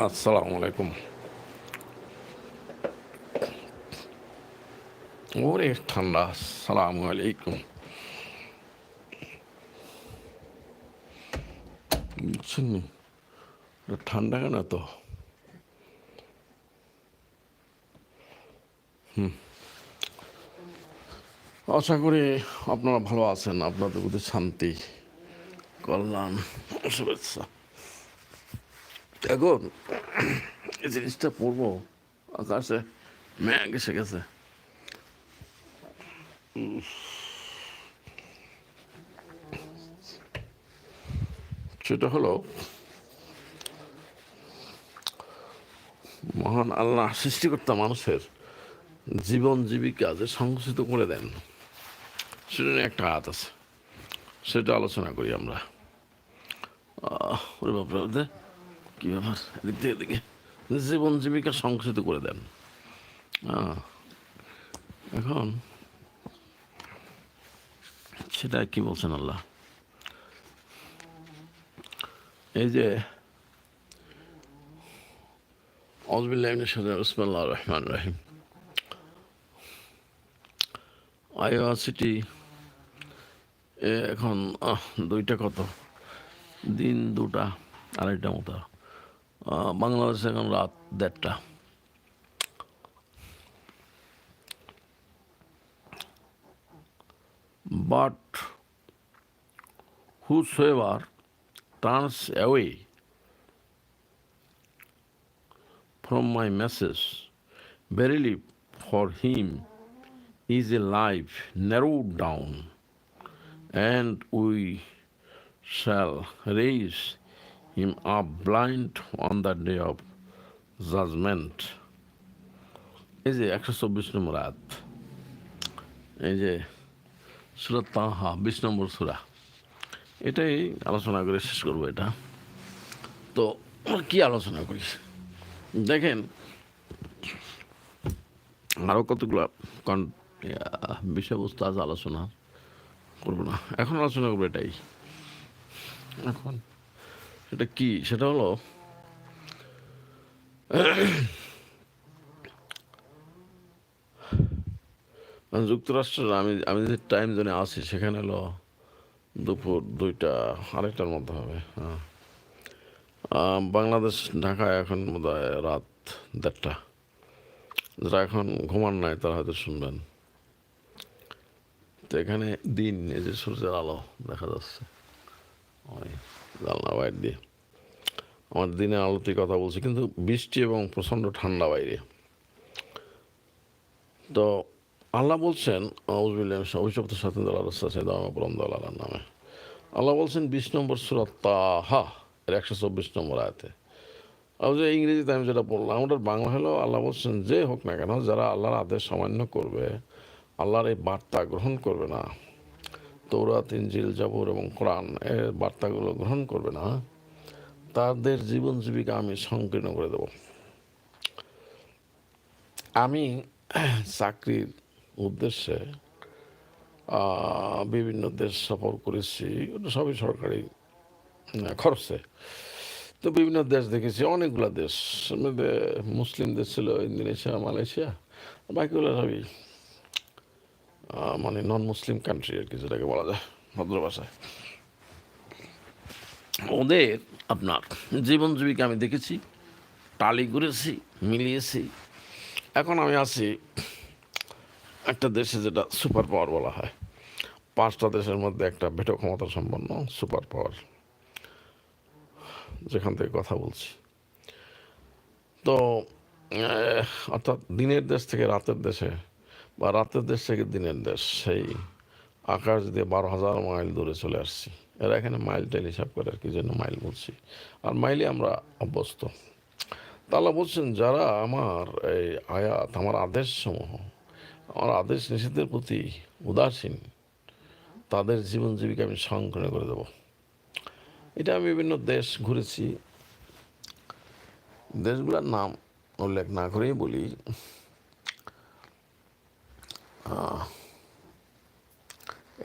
আসসালামু আলাইকুম ওরে ঠান্ডা আসসালামু আলাইকুম বুঝছেন ঠান্ডা কেন তো হুম আশা করি আপনারা ভালো আছেন আপনাদের প্রতি শান্তি কল্যাণ শুভেচ্ছা এখন এই জিনিসটা পড়ব আকাশে মেঘ এসে গেছে। সেটা হলো, মহান আল্লাহ সৃষ্টিকর্তা মানুষের জীবন জীবিকা যে সংকুচিত করে দেন সেটা নিয়ে একটা হাত আছে। সেটা আলোচনা করি আমরা। বাপরে কি ব্যাপার? এদিক থেকে এদিকে। জীবন জীবিকা সংকুচিত করে দেন। এখন সেটা কি বলছেন আল্লাহ? এই যে অজবিল্লাহিনের সাথে রসমাল্লাহ রহমান রাহিম। আইওয়া সিটি এখন দুইটা কত? দিন দুটা, আড়াইটা মতো। বাংলাদেশে এখন রাত দেড়টা but whosoever turns away from my message, verily for him is a life narrowed down, and we shall raise him up blind on the day of judgment. এই যে একশো চব্বিশ নম্বর আয়াত। এই যে সুরা তাহা, বিশ নম্বর সুরা। এটাই আলোচনা করে শেষ করব এটা। তো কি আলোচনা করি? দেখেন আরও কতগুলো বিষয়বস্তু আজ আলোচনা করব না। এখন আলোচনা করব এটাই। এখন? সেটা কি? সেটা হলো মানে যুক্তরাষ্ট্রের, আমি আমি যে টাইম জোনে আছি, সেখানে হলো দুপুর দুইটা, আড়াইটার মধ্যে হবে হ্যাঁ। বাংলাদেশ, ঢাকায় এখন বোধ রাত দেড়টা। যারা এখন ঘুমান নাই, তারা হয়তো শুনবেন। তো এখানে দিন, এই যে সূর্যের আলো দেখা যাচ্ছে। জানলা বাইর দিয়ে। আমার দিনে আলোতে কথা বলছি, কিন্তু বৃষ্টি এবং প্রচণ্ড ঠান্ডা বাইরে। তো আল্লাহ বলছেন অভিশপ্ত স্বাধীন দল আছে ধর্মপুরম দল আল্লাহর নামে। আল্লাহ বলছেন, বিশ নম্বর সুরত তাহা এর একশো চব্বিশ নম্বর আয়তে। আর যে ইংরেজিতে আমি যেটা বললাম ওটার বাংলা হলো আল্লাহ বলছেন, যে হোক না কেন, যারা আল্লাহর আদেশ সামান্য করবে, আল্লাহর এই বার্তা গ্রহণ করবে না তৌরাত ইঞ্জিল জাবুর এবং কোরআন এর বার্তাগুলো গ্রহণ করবে না, তাদের জীবন জীবিকা আমি সংকীর্ণ করে দেব। আমি চাকরির উদ্দেশ্যে বিভিন্ন দেশ সফর করেছি, সবই সরকারি খরচে। তো বিভিন্ন দেশ দেখেছি, অনেকগুলো দেশ। মুসলিম দেশ ছিল ইন্দোনেশিয়া, মালয়েশিয়া, বাকিগুলো সবই মানে নন মুসলিম কান্ট্রি আর কি, যেটাকে বলা যায় ভদ্র ভাষায় ওদের আপনার জীবন জীবিকা আমি দেখেছি, টালি ঘুরেছি, মিলিয়েছি। এখন আমি আছি একটা দেশে যেটা সুপার পাওয়ার বলা হয়। পাঁচটা দেশের মধ্যে একটা ভেটো ক্ষমতা সম্পন্ন সুপার পাওয়ার যেখান থেকে কথা বলছি। তো অর্থাৎ দিনের দেশ থেকে রাতের দেশে বা রাতের দেশ থেকে দিনের দেশ, সেই আকাশ দিয়ে বারো হাজার মাইল দূরে চলে আসছি। এরা এখানে মাইল টাইল হিসাব করে আর কি জন্য মাইল বলছি। আর মাইলে আমরা অভ্যস্ত। তাহলে বলছেন, যারা আমার এই আয়াত, আমার আদেশ সমূহ আমার আদেশ নিষেধের প্রতি উদাসীন, তাদের জীবন জীবিকা আমি সংকীর্ণ করে দেব। এটা আমি বিভিন্ন দেশ ঘুরেছি। দেশগুলোর নাম উল্লেখ না করেই বলি।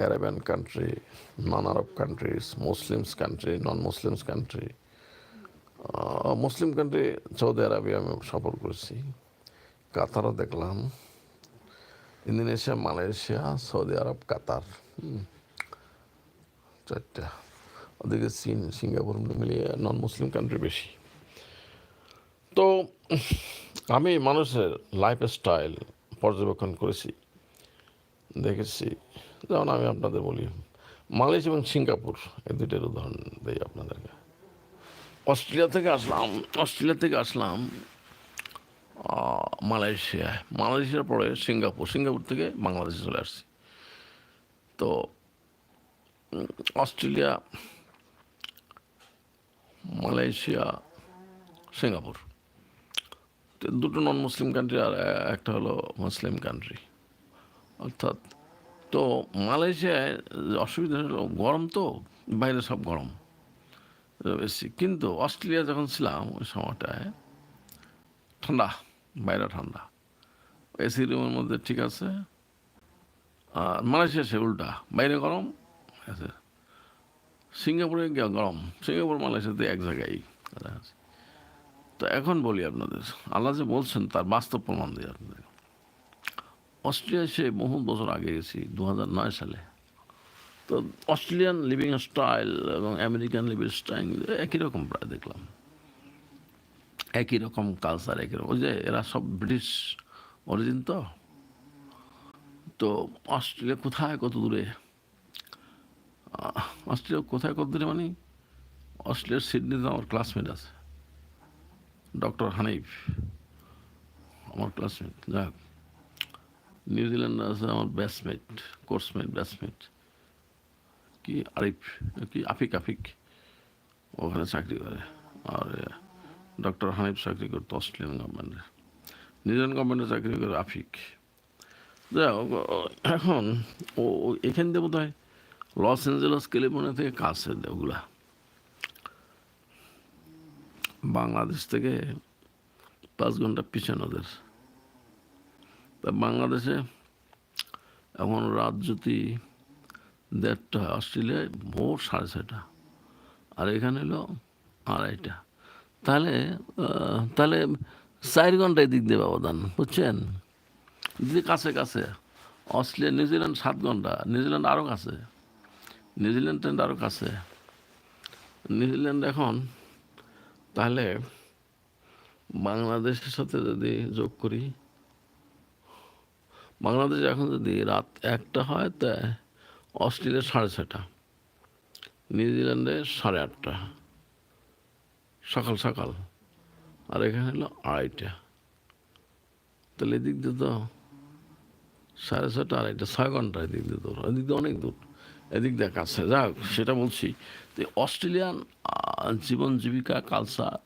Arabian country, non-Arab countries, Muslims country, non-Muslims country, Muslim country Saudi Arabia আমি সফর করেছি কাতারও দেখলাম Indonesia Malaysia Saudi Arab Qatar চারটা। ওদিকে চীন সিঙ্গাপুর মিলিয়ে নন মুসলিম কান্ট্রি বেশি। তো আমি মানুষের লাইফ স্টাইল পর্যবেক্ষণ করেছি। দেখেছি। যেমন আমি আপনাদের বলি মালয়েশিয়া এবং সিঙ্গাপুর এই দুইটার উদাহরণ দিই আপনাদেরকে। অস্ট্রেলিয়া থেকে আসলাম অস্ট্রেলিয়া থেকে আসলাম আহ, মালয়েশিয়ায়। মালয়েশিয়ার পরে সিঙ্গাপুর সিঙ্গাপুর থেকে বাংলাদেশে চলে আসছি। তো অস্ট্রেলিয়া মালয়েশিয়া সিঙ্গাপুর। দুটো নন মুসলিম কান্ট্রি আর একটা হলো মুসলিম কান্ট্রি অর্থাৎ, তো মালয়েশিয়ায় অসুবিধা হলো গরম তো, বাইরে সব গরম বেশি। কিন্তু অস্ট্রেলিয়া যখন ছিলাম ওই সময়টায়, ঠান্ডা, বাইরে ঠান্ডা। এসি রুমের মধ্যে ঠিক আছে। আর মালয়েশিয়া সে উল্টা, বাইরে গরম আছে। সিঙ্গাপুরে গরম, সিঙ্গাপুর, মালয়েশিয়াতে এক জায়গায় তো এখন বলি আপনাদের, আল্লাহ যে বলছেন তার বাস্তব প্রমাণ দিই আপনাদের। অস্ট্রেলিয়া সে বহু বছর আগে গেছি দু নয় সালে। তো অস্ট্রেলিয়ান লিভিং স্টাইল এবং আমেরিকান লিভিং স্টাইল একই রকম প্রায় দেখলাম। একই রকম কালচার একই রকম ওই যে এরা সব ব্রিটিশ অরিজিন তো? তো অস্ট্রেলিয়া কোথায় কত দূরে? অস্ট্রেলিয়া কোথায় কত দূরে মানে? অস্ট্রেলিয়ার সিডনিতে আমার ক্লাসমেট আছে। ডক্টর হানিফ, আমার ক্লাসমেট যাক নিউজিল্যান্ডে আছে আমার ব্যাচমেট কোর্সমেট ব্যাচমেট কি আরিফ, কি আফিক আফিক? ওখানে চাকরি করে। আর ডক্টর হানিফ চাকরি করতো অস্ট্রেলিয়ান গভর্নমেন্টে নিউজিল্যান্ড গভর্নমেন্টে চাকরি করে আফিক। এখন ও, ও- এখান থেকে বোধ হয় লস অ্যাঞ্জেলস ক্যালিফোর্নিয়া থেকে কাছে ওগুলা। বাংলাদেশ থেকে পাঁচ ঘণ্টা পিছনে ওদের। তা বাংলাদেশে এখন রাত যদি দেড়টা, অস্ট্রেলিয়ায় ভোর সাড়ে ছয়টা, আর এখানে হলো আড়াইটা। তাহলে তাহলে চার ঘন্টায় দিক দিয়ে ব্যবধান, বুঝছেন? দিদি কাছে কাছে। অস্ট্রেলিয়া, নিউজিল্যান্ড সাত ঘণ্টা, নিউজিল্যান্ড আরও কাছে। নিউজিল্যান্ড ট্রেন্ড আরও কাছে। নিউজিল্যান্ড এখন, তাহলে বাংলাদেশের সাথে যদি যোগ করি বাংলাদেশ এখন যদি রাত একটা হয়, তা অস্ট্রেলিয়া সাড়ে ছটা নিউজিল্যান্ডে সাড়ে আটটা, সকাল সকাল, আর এখানে হলো আড়াইটা। তাহলে এদিক দিয়ে তো সাড়ে ছটা আড়াইটা, ছয় ঘণ্টা এদিক দিয়ে দূর এদিক দিয়ে অনেক দূর, এদিক দিয়ে কাছে। যাক সেটা বলছি, তো অস্ট্রেলিয়ান জীবন জীবিকা কালচার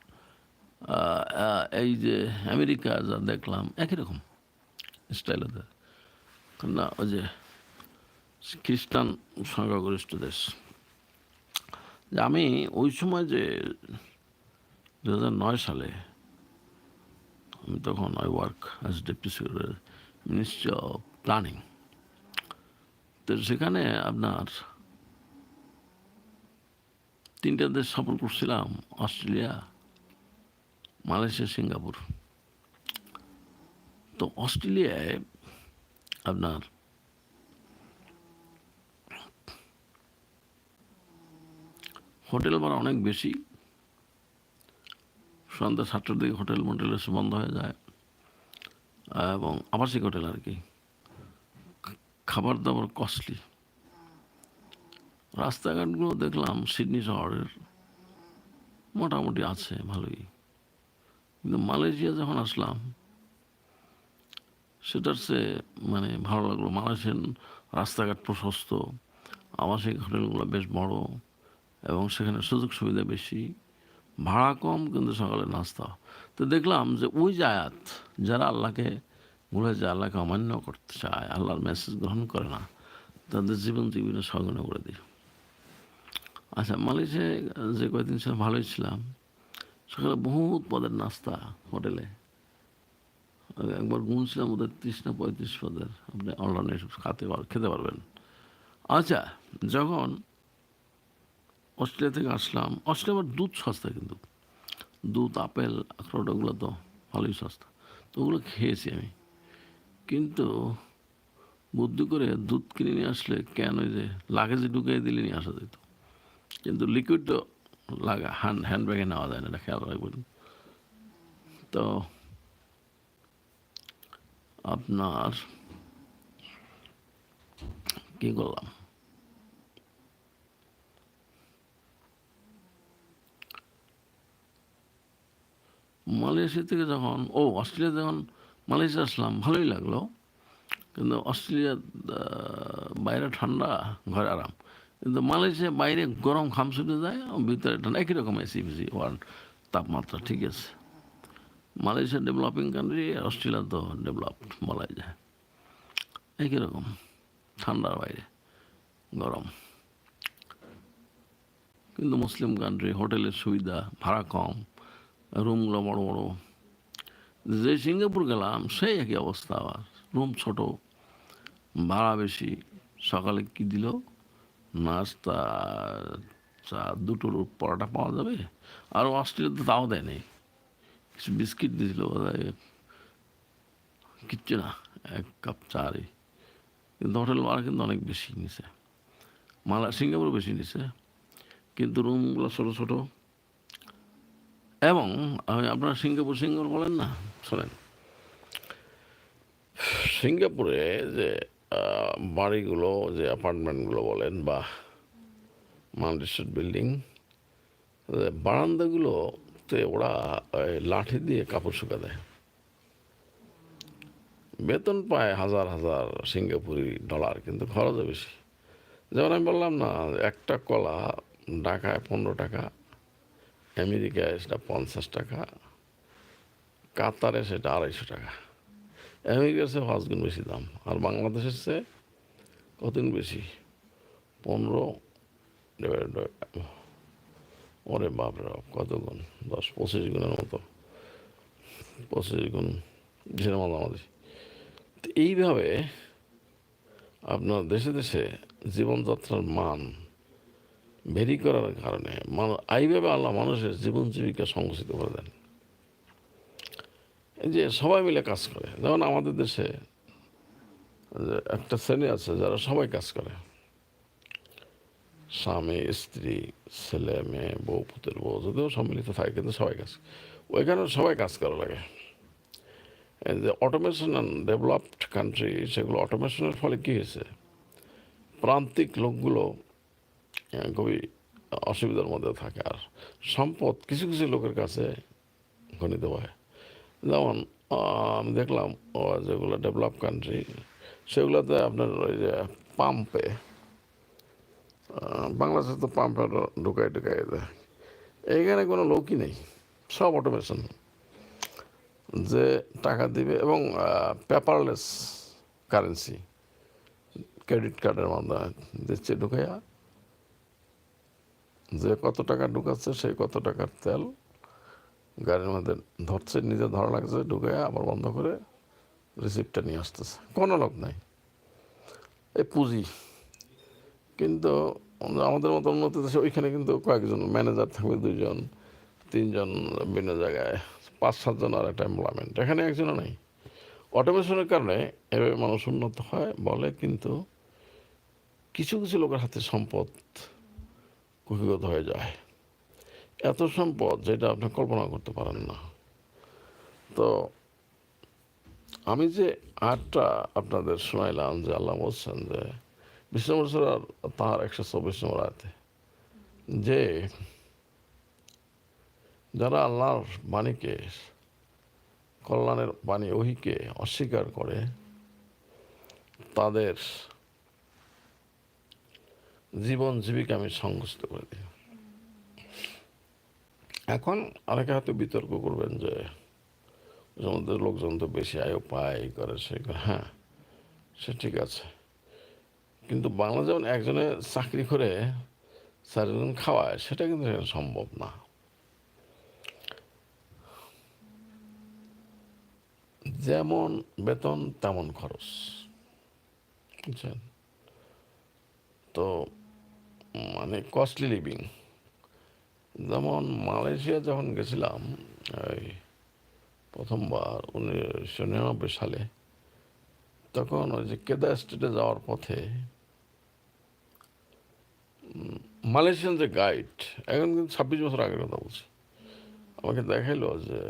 এই যে আমেরিকা যা দেখলাম, একই রকম স্টাইল ওদের না ওই যে খ্রিস্টান সংখ্যাগরিষ্ঠ দেশ। আমি ওই সময় যে দু নয় সালে আমি তখন I work as deputy ministry of planning. তো সেখানে আপনার তিনটা দেশ সফর করছিলাম, অস্ট্রেলিয়া, মালয়েশিয়া, সিঙ্গাপুর। তো অস্ট্রেলিয়ায় আপনার? হোটেল ভাড়া অনেক বেশি। সন্ধ্যা সাতটার দিকে হোটেল মোটেল এসে বন্ধ হয়ে যায়। এবং আবাসিক হোটেল আর কি। খাবার দাবার কস্টলি। রাস্তাঘাটগুলো দেখলাম সিডনি শহরের মোটামুটি আছে, ভালোই। কিন্তু মালয়েশিয়া যখন আসলাম সেটার সে মানে ভালো লাগল। মালয়েশিয়ান রাস্তাঘাট প্রশস্ত, আবাসিক হোটেলগুলো বেশ বড় এবং সেখানে সুযোগ সুবিধা বেশি। ভাড়া কম, কিন্তু সকালে নাস্তা। তো দেখলাম যে ওই জায়াত যারা আল্লাহকে ভুলে যায়, আল্লাহকে অমান্য করতে চায়, আল্লাহর মেসেজ গ্রহণ করে না, তাদের জীবন জীবনে সগুনে করে দিই আচ্ছা মালয়েশিয়ায় যে কয়েকদিন ছিলাম ভালোই ছিলাম, সকালে বহুত পদের নাস্তা হোটেলে। একবার গুনছিলাম, ওদের না পঁয়ত্রিশ পদের। আপনি অনলাইনে সব খাতে খেতে পারবেন। আচ্ছা যখন অস্ট্রেলিয়া থেকে আসলাম, অস্ট্রেলিয়া আবার দুধ সস্তা কিন্তু। দুধ, আপেল, আখরোট, ওগুলো তো ভালোই সস্তা। তো ওগুলো খেয়েছি আমি। কিন্তু বুদ্ধি করে দুধ কিনে নিয়ে আসলে কেন ওই যে লাগেজে ঢুকিয়ে দিলে নিয়ে আসা যেত? কিন্তু লিকুইড তো লাগা হ্যান্ড হ্যান্ড ব্যাগে নেওয়া যায় না, এটা খেয়াল রাখবেন। তো আপনার কি করলাম? মালয়েশিয়া থেকে যখন ও অস্ট্রেলিয়া যখন মালয়েশিয়া আসলাম ভালোই লাগল। কিন্তু অস্ট্রেলিয়ার আহ, বাইরে ঠান্ডা ঘরে আরাম। কিন্তু মালয়েশিয়া বাইরে গরম খামছুটে যায় ভিতরে ঠান্ডা একই রকম এসি ফেসি ওয়ার্ল্ড তাপমাত্রা ঠিক আছে। মালয়েশিয়া ডেভেলপিং কান্ট্রি অস্ট্রেলিয়া তো ডেভেলপড বলাই যায় একই রকম, ঠান্ডার বাইরে, গরম। কিন্তু মুসলিম কান্ট্রি হোটেলের সুবিধা, ভাড়া কম রুমগুলো বড় বড়। যে সিঙ্গাপুর গেলাম, সেই একই অবস্থা আবার। রুম ছোট, ভাড়া বেশি, সকালে কি দিল? নাস্তা, চা, দুটোর পরোটা পাওয়া যাবে? আর অস্ট্রেলিয়াতে তাও দেয়নি। কিছু বিস্কিট দিয়েছিল বোধহয়। কিচ্ছু না, এক কাপ চারই কিন্তু হোটেল ভাড়া কিন্তু অনেক বেশি নিছে। মালা সিঙ্গাপুর বেশি নিছে। কিন্তু রুমগুলো ছোটো ছোটো। এবং আপনারা সিঙ্গাপুর সিঙ্গাপুর বলেন না শোনেন সিঙ্গাপুরে যে বাড়িগুলো, যে অ্যাপার্টমেন্টগুলো বলেন বা মাল্টিস্টেট বিল্ডিং বারান্দাগুলোতে ওরা লাঠি দিয়ে কাপড় শুকা দেয়। বেতন পায় হাজার হাজার সিঙ্গাপুরি ডলার, কিন্তু খরচও বেশি। যেমন আমি বললাম না, একটা কলা ঢাকায় পনেরো টাকা, আমেরিকায় সেটা পঞ্চাশ টাকা, কাতারে সেটা আড়াইশো টাকা। আমেরিকার চেয়ে পাঁচ গুণ বেশি দাম, আর বাংলাদেশের চেয়ে কতদিন বেশি? পনেরো ওরে বাপরে বাপ কত গুণ দশ, পঁচিশ গুণের মতো। পঁচিশ গুণ বিশের মাঝামাঝি তো এইভাবে আপনার দেশে দেশে জীবনযাত্রার মান ভেরি করার কারণে মানুষ এইভাবে আল্লাহ মানুষের জীবন জীবিকা সংকুচিত করে দেন। যে সবাই মিলে কাজ করে। যেমন আমাদের দেশে একটা শ্রেণি আছে যারা সবাই কাজ করে। স্বামী, স্ত্রী, ছেলে, মেয়ে, বউ, পুতের বউ, যদিও সম্মিলিত থাকে, কিন্তু সবাই কাজ ওইখানে সবাই কাজ করা লাগে। যে অটোমেশন ডেভেলপড কান্ট্রি সেগুলো অটোমেশনের ফলে কী হয়েছে? প্রান্তিক লোকগুলো খুবই অসুবিধার মধ্যে থাকে। আর সম্পদ, কিছু কিছু লোকের কাছে গণিত হয়। যেমন আমি দেখলাম যেগুলো ডেভেলপ কান্ট্রি সেগুলোতে আপনার ওই যে পাম্পে বাংলাদেশে তো পাম্পে ঢুকাই ঢুকাই দেয়। এইখানে কোনো লোকই নেই, সব অটোমেশন যে টাকা দিবে এবং পেপারলেস কারেন্সি ক্রেডিট কার্ডের মাধ্যমে দিচ্ছে ঢুকাইয়া। যে কত টাকা ঢুকাচ্ছে সেই কত টাকার তেল গাড়ির মধ্যে ধরছে নিজে ধরা লাগছে ঢুকাইয়া আবার বন্ধ করে রিসিপ্টটা নিয়ে আসতেছে। কোনো লোক নাই। এই পুঁজি কিন্তু আমাদের মতো উন্নত দেশে ওইখানে কিন্তু কয়েকজন ম্যানেজার থাকবে, দুইজন, তিনজন বিভিন্ন জায়গায়, পাঁচ, সাতজন আর একটা এমপ্লয়মেন্ট এখানে একজনও নেই। অটোমেশনের কারণে এভাবে মানুষ উন্নত হয় বলে, কিন্তু কিছু কিছু লোকের হাতে সম্পদ কুহিগত হয়ে যায়। এত সম্পদ যেটা আপনি কল্পনা করতে পারেন না। তো আমি যে আটটা আপনাদের শোনাইলাম যে আল্লাহ বলছেন যে বিষ্ণু বছর তাহার একশো চব্বিশ নম্বর আয়তে। যে যারা আল্লাহর বাণীকে, কল্যাণের বাণী, ওহিকে অস্বীকার করে, তাদের জীবন জীবিকা আমি সংকুচিত করে দিই। এখন অনেকে হয়তো বিতর্ক করবেন যে আমাদের লোকজন তো বেশি আয়ু পায় করে, সে হ্যাঁ সে ঠিক আছে। কিন্তু বাংলা যেমন একজনে চাকরি করে চারজন খাওয়ায়, সেটা কিন্তু সম্ভব না। যেমন বেতন, তেমন খরচ। বুঝছেন? তো মানে কস্টলি লিভিং যেমন মালয়েশিয়া যখন গেছিলাম, এই প্রথমবার উনিশশো নিরানব্বই সালে, তখন ওই যে কেদা স্টেটে যাওয়ার পথে মালয়েশিয়ান যে গাইড এখন কিন্তু ছাব্বিশ বছর আগের কথা বলছি। আমাকে দেখাইলো যে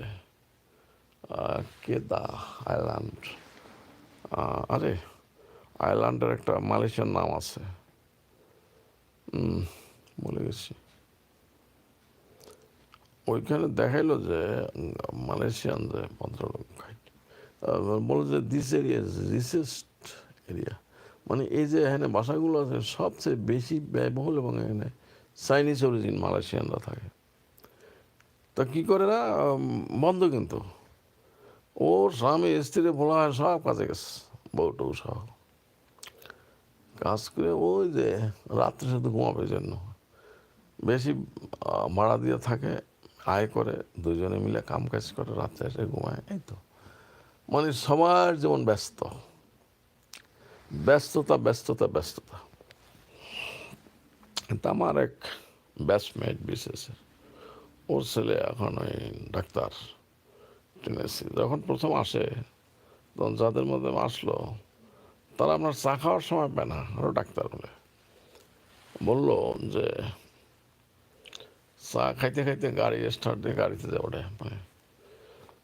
কেদা আইল্যান্ড আরে আইল্যান্ডের একটা মালয়েশিয়ার নাম আছে। বলে গেছি। ওইখানে দেখাইলো যে মালয়েশিয়ান যে ভদ্রলোক বলে যে দিস এরিয়া রিসেস্ট এরিয়া মানে এই যে এখানে বাসাগুলো আছে, সবচেয়ে বেশি ব্যয়বহুল এবং এখানে চাইনিজ অরিজিন মালয়েশিয়ানরা থাকে। তা কী করে না বন্ধ কিন্তু। ওর স্বামী, স্ত্রী বলা হয় সব কাজে গেছে, বউটু সহ। কাজ করে ওই যে রাত্রে শুধু ঘুমাবে জন্য। বেশি ভাড়া দিয়ে থাকে, আয় করে, দুজনে মিলে কাম কাজ করে, রাত্রে এসে ঘুমায়, এই তো। মানে সবার যেমন ব্যস্ত। ব্যস্ততা ব্যস্ততা ব্যস্ততা। তা আমার এক ব্যাচমেট বিশেষের ওর ছেলে এখন ওই ডাক্তার, টেনেসি। যখন প্রথম আসে, তখন যাদের মধ্যে আসলো, তারা আপনার চা খাওয়ার সময় পায় না আরও ডাক্তার বলে। বলল যে, চা খাইতে খাইতে গাড়ি স্টার্ট দিয়ে গাড়িতে ওঠে মানে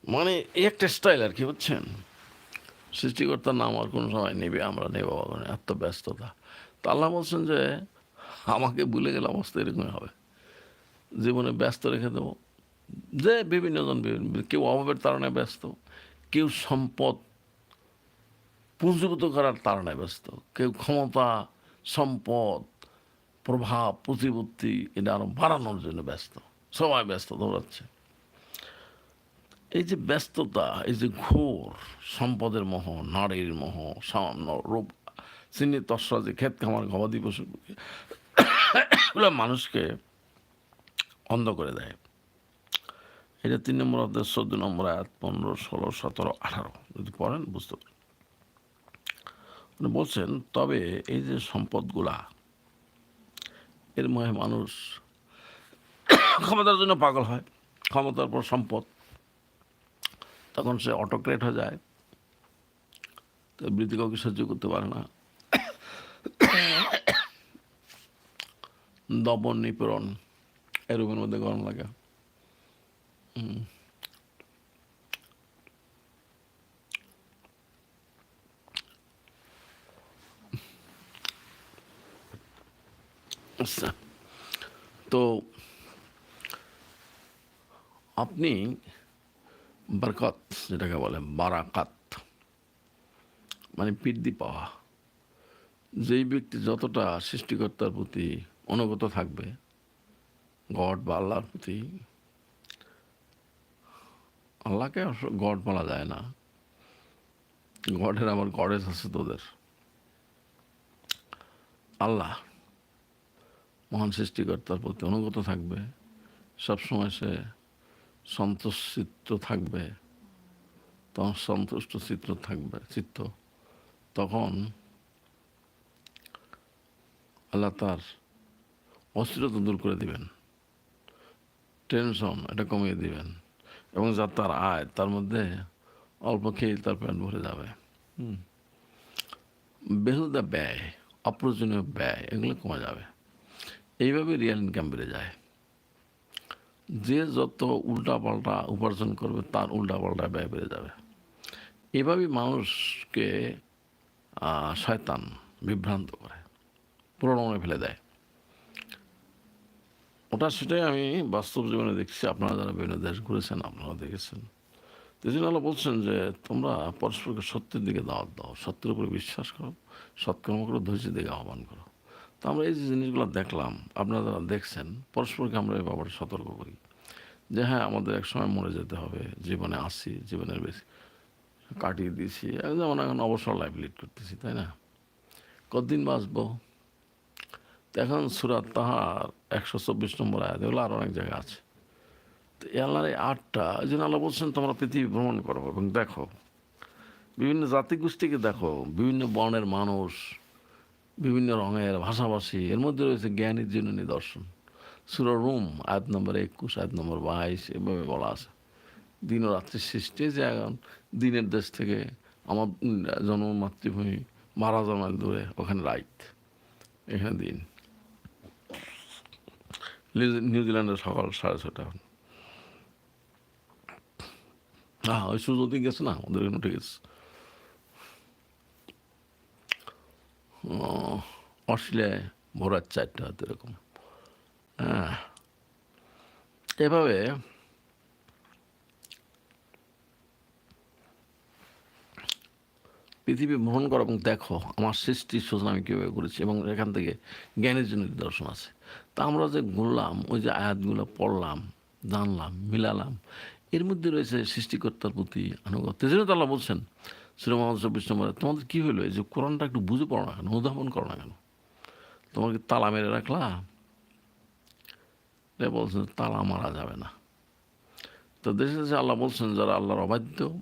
মানে একটা স্টাইল আর কি, বুঝছেন? সৃষ্টিকর্তার নাম আর কোনো সময় নেবে, আমরা নেব এত ব্যস্ততা। তা আল্লাহ বলছেন যে, আমাকে ভুলে গেলে অবস্থা এরকমই হবে। জীবনে ব্যস্ত রেখে দেবো। যে বিভিন্ন জন বিভিন্ন, কেউ অভাবের তাড়নায় ব্যস্ত, কেউ সম্পদ পুঞ্জীভূত করার তাড়নায় ব্যস্ত, কেউ ক্ষমতা, সম্পদ, প্রভাব প্রতিপত্তি এটা আরও বাড়ানোর জন্য ব্যস্ত। সবাই ব্যস্ত, দৌড়াচ্ছে। এই যে ব্যস্ততা, এই যে ঘোর, সম্পদের মোহ, নারীর মোহ, সামান্য রূপ চিনি তসরা যে ক্ষেত খামার, গবাদি পশু, এগুলো মানুষকে অন্ধ করে দেয়। এটা তিন নম্বর অধ্যায়, চোদ্দ নম্বর আয়াত, পনেরো, ষোলো, সতেরো, আঠারো। যদি পড়েন, বুঝতে পারেন বলছেন, তবে এই যে সম্পদগুলা, এর মহে মানুষ ক্ষমতার জন্য পাগল হয়। ক্ষমতার পর সম্পদ তখন সে অটোক্রেট হয়ে যায়। তো বৃদ্ধি কাউকে সহ্য করতে পারে না। দমন নিপীড়ন এরকমের মধ্যে গরম লাগে। আচ্ছা। তো আপনি বরকত, যেটাকে বলে বারাকাত। মানে বৃদ্ধি পাওয়া। যেই ব্যক্তি যতটা সৃষ্টিকর্তার প্রতি অনুগত থাকবে, গড বা আল্লাহর প্রতি, আল্লাহকে গড বলা যায় না। গডের আবার গডেস আছে তোদের। আল্লাহ মহান সৃষ্টিকর্তার প্রতি অনুগত থাকবে। সবসময় সে সন্তুষ্ট থাকবে। তখন সন্তুষ্ট চিত্র থাকবে, চিত্ত। তখন আল্লাহ তার অস্থিরতা দূর করে দিবেন। টেনশন এটা কমিয়ে দিবেন এবং যা তার আয়, তার মধ্যে অল্প খেয়ে তার প্যান্ট ভরে যাবে। বেহুদা ব্যয়, অপ্রয়োজনীয় ব্যয় এগুলো কমে যাবে। এইভাবে রিয়েল ইনকাম বেড়ে যায়। যে যত উল্টাপাল্টা উপার্জন করবে, তার উল্টাপাল্টা ব্যয় বেড়ে যাবে। এভাবেই মানুষকে শয়তান বিভ্রান্ত করে প্রণমে ফেলে দেয়। ওটা সেটাই আমি বাস্তব জীবনে দেখছি। আপনারা যারা বিভিন্ন দেশ ঘুরেছেন, আপনারা দেখেছেন। তো এই জন্য আল্লাহ বলছেন যে, তোমরা পরস্পরকে সত্যের দিকে দাওয়াত দাও, সত্যের উপরে বিশ্বাস করো, সৎকর্ম করো, ধৈর্যের দিকে আহ্বান করো। আমরা এই যে জিনিসগুলো দেখলাম, আপনারা যারা দেখছেন, পরস্পরকে আমরা এই ব্যাপারে সতর্ক করি। যে হ্যাঁ আমাদের এক সময় মরে যেতে হবে, জীবনে আসি, জীবনের বেশি কাটিয়ে দিয়েছি। যেমন এখন অবসর লাইফ লিড করতেছি, তাই না? কতদিন বাঁচবো? এখন সুরাত তাহার একশো চব্বিশ নম্বর আয়াত, এগুলো আরও অনেক জায়গায় আছে। তো আল্লাহর এই আটটা, এই জন্য আল্লাহ বলছেন, তোমরা পৃথিবী ভ্রমণ করো এবং দেখো, বিভিন্ন জাতিগোষ্ঠীকে দেখো, বিভিন্ন বর্ণের মানুষ বিভিন্ন রঙের ভাষাভাষী। এর মধ্যে রয়েছে জ্ঞানীর জন্য নিদর্শন সুরা রুম, আয়াত নম্বর একুশ, আয়াত নম্বর বাইশ, এভাবে বলা আছে। দিন ও রাত্রির সৃষ্টি, যে এখন দিনের দেশ থেকে আমার জন্ম, মাতৃভূমি, মারা জন্মাল দূরে, ওখানে রাইট এখানে দিন। নিউ- নিউজিল্যান্ডের সকাল সাড়ে ছটা হ্যাঁ ওই সুযোগ গেছে না? ওদের এখানে উঠে গেছে ও, অস্ট্রেলিয়ায় ভোরার চারটা হয়তো এরকম। হ্যাঁ এভাবে পৃথিবী ভ্রমণ করো এবং দেখো, আমার সৃষ্টির সূচনা আমি কীভাবে করেছি এবং এখান থেকে জ্ঞানের জন্য নিদর্শন আছে। তা আমরা যে ঘুরলাম, ওই যে আয়াতগুলো পড়লাম, জানলাম, মিলালাম, এর মধ্যে রয়েছে সৃষ্টিকর্তার প্রতি আনুগত্য। জন্য তো বলছেন মোহাম্মদ চব্বিশ নম্বরে। তোমাদের কী হলো? যে কোরআনটা একটু বুঝে পড়ো না কেন উদ্ভাবন করো না কেন? তোমাকে তালা মেরে রাখলা এটা বলছেন তালা মারা যাবে না। তো দেশে দেশে আল্লাহ বলছেন, যারা আল্লাহর অবাধ্য,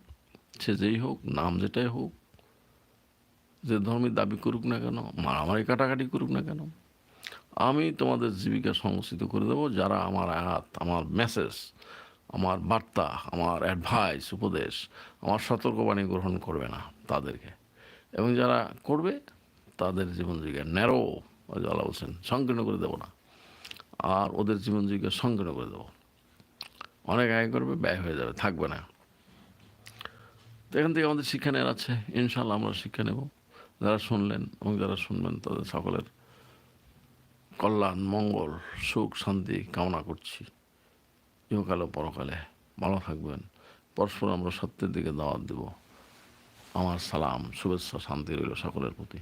সে যেই হোক, নাম যেটাই হোক, যে ধর্মের দাবি করুক না কেন, মারামারি কাটাকাটি করুক না কেন, আমি তোমাদের জীবিকা সংস্কৃত করে দেবো, যারা আমার আয়াত, আমার মেসেজ আমার বার্তা, আমার অ্যাডভাইস উপদেশ, আমার সতর্কবাণী গ্রহণ করবে না তাদেরকে। এবং যারা করবে, তাদের জীবন জীবিকা ন্যারো আল্লাহ বলছেন, সংকীর্ণ করে দেবো না। আর ওদের জীবন জীবিকা সংকীর্ণ করে দেবো। অনেক আয় করবে, ব্যয় হয়ে যাবে, থাকবে না। তো এখান থেকে আমাদের শিক্ষা নেওয়ার আছে। ইনশাল্লাহ আমরা শিক্ষা নেব। যারা শুনলেন এবং যারা শুনবেন, তাদের সকলের কল্যাণ, মঙ্গল, সুখ, শান্তি কামনা করছি। ইহকালে পরকালে। ভালো থাকবেন। পরস্পর আমরা সত্যের দিকে দাওয়াত দেব। আমার সালাম, শুভেচ্ছা, শান্তি রইল সকলের প্রতি।